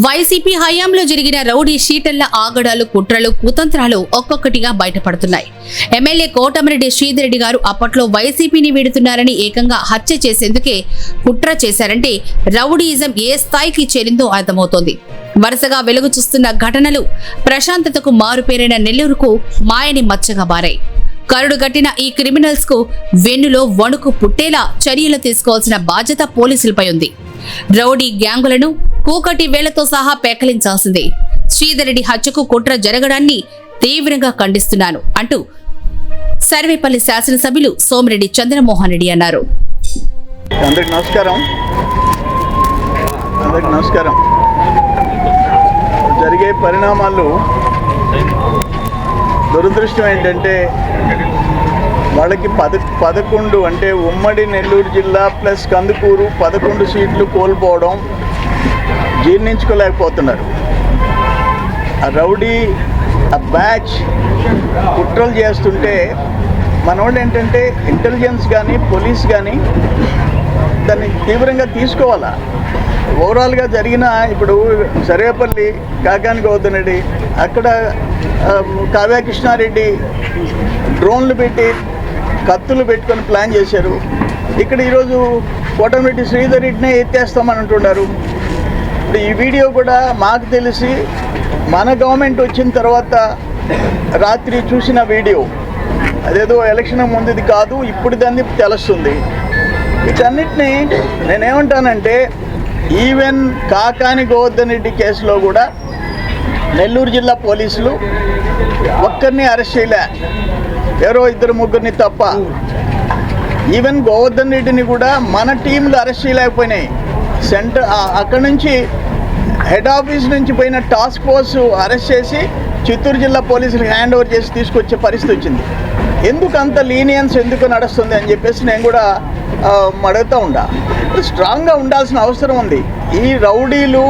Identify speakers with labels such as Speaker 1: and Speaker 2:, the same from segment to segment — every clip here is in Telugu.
Speaker 1: వైసీపీ హయాంలో జరిగిన రౌడీ షీటర్ల ఆగడాలు కుట్రలు కుతంత్రాలు ఒక్కొక్కటిగా బయటపడుతున్నాయి. ఎమ్మెల్యే కోటమిరెడ్డి శ్రీధర్ రెడ్డి గారు అప్పట్లో వైసీపీని వీడుతున్నారని ఏకంగా హత్య చేసేందుకే కుట్ర చేశారంటే రౌడీయిజం ఏ స్థాయికి చేరిందో అర్థమవుతోంది. వరుసగా వెలుగు చూస్తున్న ఘటనలు ప్రశాంతతకు మారుపేరైన నెల్లూరుకు మాయని మచ్చగా మారాయి. కరుడు గట్టిన ఈ క్రిమినల్స్కు వెన్నులో వణుకు పుట్టేలా చర్యలు తీసుకోవాల్సిన బాధ్యత పోలీసులపై ఉంది. రౌడీ గ్యాంగులను కూకటి వేళ్ళతో సహా పేకలించాల్సిందే. శ్రీధరెడ్డి హత్యకు కుట్ర జరగడాన్ని తీవ్రంగా ఖండిస్తున్నాను అంటూ సర్వేపల్లి శాసనసభ్యులు సోమిరెడ్డి చంద్రమోహన్ రెడ్డి అన్నారు.
Speaker 2: అందరికి నమస్కారం. అందరికి నమస్కారం. జరిగే పరిణామాలు దురదృష్టం ఏంటంటే వాళ్ళకి పద పదకొండు అంటే ఉమ్మడి నెల్లూరు జిల్లా ప్లస్ కందుకూరు పదకొండు సీట్లు కోల్పోవడం జీర్ణించుకోలేకపోతున్నారు. ఆ రౌడీ ఆ బ్యాచ్ కుట్రలు చేస్తుంటే మనోళ్ళు ఏంటంటే ఇంటెలిజెన్స్ కానీ పోలీస్ కానీ దాన్ని తీవ్రంగా తీసుకోవాలా? ఓవరాల్గా జరిగిన ఇప్పుడు సర్వేపల్లి కాకాని గౌతమ్ అక్కడ కావ్యకృష్ణారెడ్డి డ్రోన్లు పెట్టి కత్తులు పెట్టుకొని ప్లాన్ చేశారు. ఇక్కడ ఈరోజు కోటమిరెడ్డి శ్రీధర్ రెడ్డినే ఎత్తేస్తామని అంటున్నారు. ఇప్పుడు ఈ వీడియో కూడా మాకు తెలిసి మన గవర్నమెంట్ వచ్చిన తర్వాత రాత్రి చూసిన వీడియో. అదేదో ఎలక్షన్ ముందుది కాదు ఇప్పుడు దాన్ని తెలుస్తుంది. వీటన్నిటినీ నేనేమంటానంటే ఈవెన్ కాకాని గోవర్ధన్ రెడ్డి కేసులో కూడా నెల్లూరు జిల్లా పోలీసులు ఒక్కరిని అరెస్ట్ చేయలే. ఎవరో ఇద్దరు ముగ్గురిని తప్ప. ఈవెన్ గోవర్ధన్ రెడ్డిని కూడా మన టీంలు అరెస్ట్ చేయలేకపోయినాయి. సెంటర్ అక్కడ నుంచి హెడ్ ఆఫీస్ నుంచి పోయిన టాస్క్ ఫోర్స్ అరెస్ట్ చేసి చిత్తూరు జిల్లా పోలీసులకు హ్యాండ్ ఓవర్ చేసి తీసుకొచ్చే పరిస్థితి వచ్చింది. ఎందుకు అంత లీనియన్స్ ఎందుకు నడుస్తుంది అని చెప్పేసి నేను కూడా అడుగుతూ ఉండా. స్ట్రాంగ్గా ఉండాల్సిన అవసరం ఉంది. ఈ రౌడీలు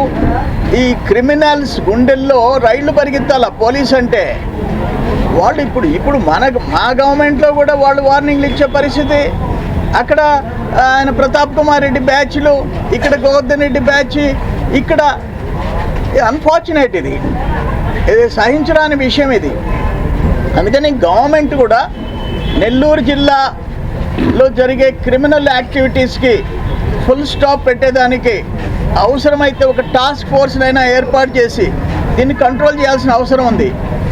Speaker 2: ఈ క్రిమినల్స్ గుండెల్లో రైళ్ళు పరిగెత్తాల పోలీస్ అంటే? వాళ్ళు ఇప్పుడు ఇప్పుడు మన మా గవర్నమెంట్లో కూడా వాళ్ళు వార్నింగ్లు ఇచ్చే పరిస్థితి. అక్కడ ఆయన ప్రతాప్ కుమార్ రెడ్డి బ్యాచ్లు ఇక్కడ గోవర్ధన్ రెడ్డి బ్యాచ్ ఇక్కడ అన్ఫార్చునేట్ ఇది. ఇది సహించరాని విషయం ఇది. అందుకని గవర్నమెంట్ కూడా నెల్లూరు జిల్లాలో జరిగే క్రిమినల్ యాక్టివిటీస్కి ఫుల్ స్టాప్ పెట్టేదానికి అవసరమైతే ఒక టాస్క్ ఫోర్స్నైనా ఏర్పాటు చేసి దీన్ని కంట్రోల్ చేయాల్సిన అవసరం ఉంది.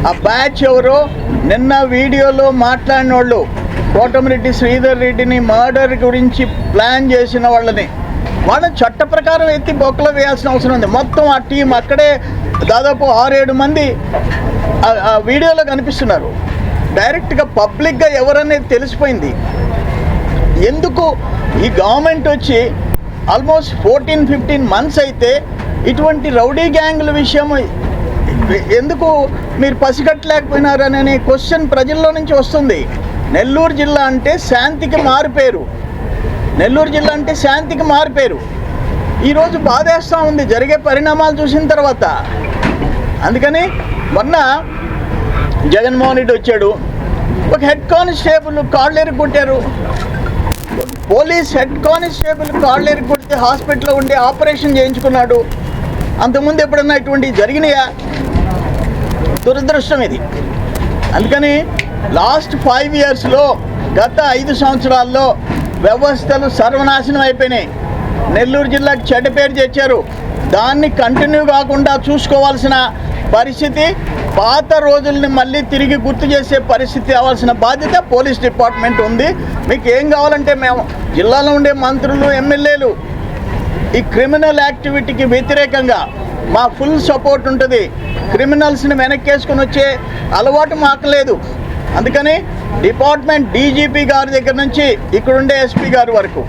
Speaker 2: ఆ బ్యాచ్ ఎవరో నిన్న వీడియోలో మాట్లాడిన వాళ్ళు కోటమిరెడ్డి శ్రీధర్ రెడ్డిని మర్డర్ గురించి ప్లాన్ చేసిన వాళ్ళని. వాళ్ళని చట్ట ప్రకారం ఎత్తి బొక్కలో వేయాల్సిన అవసరం ఉంది. మొత్తం ఆ టీం అక్కడే దాదాపు ఆరేడు మంది ఆ- వీడియోలో కనిపిస్తున్నారు. డైరెక్ట్గా పబ్లిక్గా ఎవరనేది తెలిసిపోయింది. ఎందుకు ఈ గవర్నమెంట్ వచ్చి ఆల్మోస్ట్ ఫోర్టీన్ ఫిఫ్టీన్ మంత్స్ అయితే ఇటువంటి రౌడీ గ్యాంగుల విషయం ఎందుకు మీరు పసిగట్టలేకపోయినారనే క్వశ్చన్ ప్రజల్లో నుంచి వస్తుంది. నెల్లూరు జిల్లా అంటే శాంతికి మారిపేరు. నెల్లూరు జిల్లా అంటే శాంతికి మారిపేరు. ఈరోజు బాధేస్తూ ఉంది జరిగే పరిణామాలు చూసిన తర్వాత. అందుకని మొన్న జగన్మోహన్ రెడ్డి వచ్చాడు. ఒక హెడ్ కానిస్టేబుల్ కాళ్ళేరు కొట్టారు పోలీస్ హెడ్ కానిస్టేబుల్ కాళ్ళేరు కొట్టి హాస్పిటల్లో ఉండి ఆపరేషన్ చేయించుకున్నాడు. అంతకుముందు ఎప్పుడన్నా ఇటువంటివి జరిగినాయా? దురదృష్టం ఇది. అందుకని లాస్ట్ ఫైవ్ ఇయర్స్లో గత ఐదు సంవత్సరాల్లో వ్యవస్థలు సర్వనాశనం అయిపోయినాయి. నెల్లూరు జిల్లాకు చెడ్డ పేరు తెచ్చారు. దాన్ని కంటిన్యూ కాకుండా చూసుకోవాల్సిన పరిస్థితి పాత రోజుల్ని మళ్ళీ తిరిగి గుర్తు చేసే పరిస్థితి అవ్వాల్సిన బాధ్యత పోలీస్ డిపార్ట్మెంట్ ఉంది. మీకు ఏం కావాలంటే మేము జిల్లాలో ఉండే మంత్రులు ఎమ్మెల్యేలు ఈ క్రిమినల్ యాక్టివిటీకి వ్యతిరేకంగా మా ఫుల్ సపోర్ట్ ఉంటుంది. క్రిమినల్స్ని వెనక్కేసుకొని వచ్చే అలవాటు మాకు లేదు. అందుకని డిపార్ట్మెంట్ డీజీపీ గారి దగ్గర నుంచి ఇక్కడుండే ఎస్పీ గారి వరకు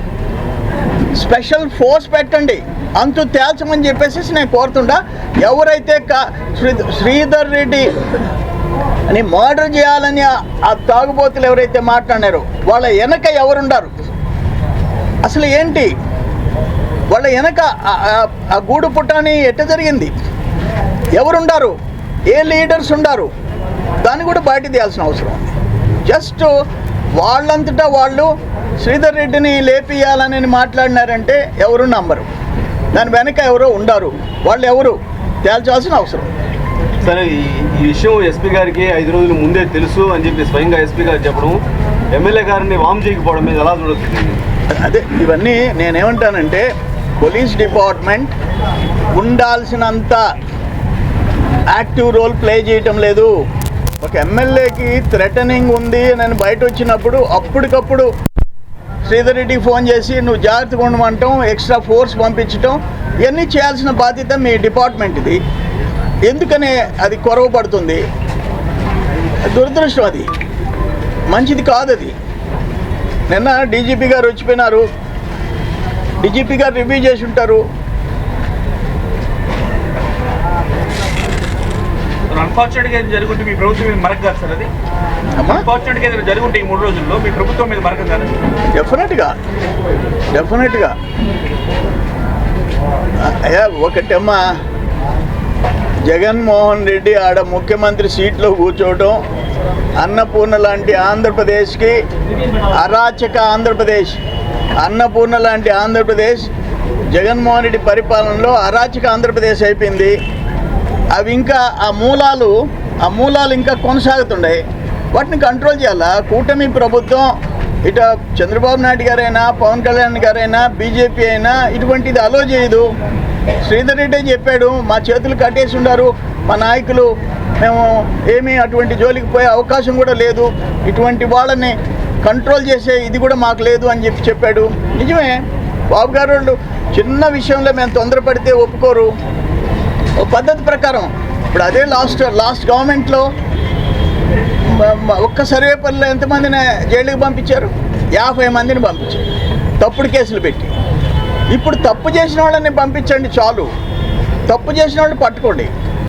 Speaker 2: స్పెషల్ ఫోర్స్ పెట్టండి. అంతు తేల్చమని చెప్పేసి నేను కోరుతుండా. ఎవరైతే శ్రీ- శ్రీధర్ రెడ్డి అని మర్డర్ చేయాలని ఆ- తాగుబోతులు ఎవరైతే మాట్లాడారో వాళ్ళ వెనక ఎవరుండారు? అసలు ఏంటి? వాళ్ళ వెనక ఆ- ఆ గూడు పుట్టాని ఎట్ట జరిగింది? ఎవరుండారు? ఏ లీడర్స్ ఉండారు? దాన్ని కూడా బయట తీయాల్సిన అవసరం. ఉంది జస్ట్ వాళ్ళంతటా వాళ్ళు శ్రీధర్ రెడ్డిని లేపియాలని మాట్లాడినారంటే ఎవరు నమ్మరు. దాని వెనక ఎవరో ఉండారు. వాళ్ళు ఎవరు? తేల్చాల్సిన అవసరం.
Speaker 3: సరే ఈ ఈ విషయం ఎస్పీ గారికి ఐదు రోజుల ముందే తెలుసు అని చెప్పి స్వయంగా ఎస్పీ గారు చెప్పడం ఎమ్మెల్యే గారిని వామ్ చేయకపోవడం మీద ఎలా చూడొచ్చు
Speaker 2: అదే ఇవన్నీ నేనేమంటానంటే పోలీస్ డిపార్ట్మెంట్ ఉండాల్సినంత యాక్టివ్ రోల్ ప్లే చేయటం లేదు. ఒక ఎమ్మెల్యేకి థ్రెటనింగ్ ఉంది నేను బయట వచ్చినప్పుడు అప్పటికప్పుడు శ్రీధర్ రెడ్డికి ఫోన్ చేసి నువ్వు జాగ్రత్తగా ఉండమంటాం ఎక్స్ట్రా ఫోర్స్ పంపించటం. ఇవన్నీ చేయాల్సిన బాధ్యత మీ డిపార్ట్మెంట్ ఇది అది కొరవ పడుతుంది? దురదృష్టం అది. మంచిది కాదు అది. నిన్న డీజీపీ గారు వచ్చిపోయినారు. డీజీపీ గారు రివ్యూ చేసి ఉంటారు.
Speaker 4: అన్ఫార్చునేట్గా ఏదైనా జరుగుంటే మీ ప్రభుత్వం మీద మరక కాదు సార్ అది.
Speaker 2: అమ్మా?
Speaker 4: అన్ఫార్చునేట్గా ఏదైనా జరుగుంటే ఈ మూడు రోజుల్లో మీ ప్రభుత్వం మీద మరక కాదు
Speaker 2: డెఫినెట్గా డెఫినెట్గా అయ్యా ఒకటమ్మా. జగన్మోహన్ రెడ్డి ఆడ ముఖ్యమంత్రి సీట్లో కూర్చోవటం అన్నపూర్ణ లాంటి ఆంధ్రప్రదేశ్కి అరాచక ఆంధ్రప్రదేశ్. అన్నపూర్ణ లాంటి ఆంధ్రప్రదేశ్ జగన్మోహన్ రెడ్డి పరిపాలనలో అరాచక ఆంధ్రప్రదేశ్ అయిపోయింది. అవి ఇంకా ఆ మూలాలు ఆ మూలాలు ఇంకా కొనసాగుతుండే. వాటిని కంట్రోల్ చేయాలా? కూటమి ప్రభుత్వం ఇటు చంద్రబాబు నాయుడు గారైనా పవన్ కళ్యాణ్ గారైనా బీజేపీ అయినా ఇటువంటిది అలో చేయదు. శ్రీధర్ రెడ్డి చెప్పాడు? మా చేతులు కట్టేసి ఉన్నారు మా నాయకులు మేము ఏమీ అటువంటి జోలికి పోయే అవకాశం కూడా లేదు. ఇటువంటి వాళ్ళని కంట్రోల్ చేసే ఇది కూడా మాకు లేదు అని చెప్పి చెప్పాడు. నిజమే. బాబు గారు వాళ్ళు చిన్న విషయంలో మేము తొందరపడితే ఒప్పుకోరు. ఓ పద్ధతి ప్రకారం ఇప్పుడు అదే లాస్ట్ లాస్ట్ గవర్నమెంట్లో ఒక్క మ- ఒక్క సర్వేపల్లిలో ఎంతమందిని జైలుకి పంపించారు? యాభై మందిని పంపించారు. తప్పుడు కేసులు పెట్టి. ఇప్పుడు తప్పు చేసిన వాళ్ళని పంపించండి చాలు. తప్పు చేసిన వాళ్ళని పట్టుకోండి.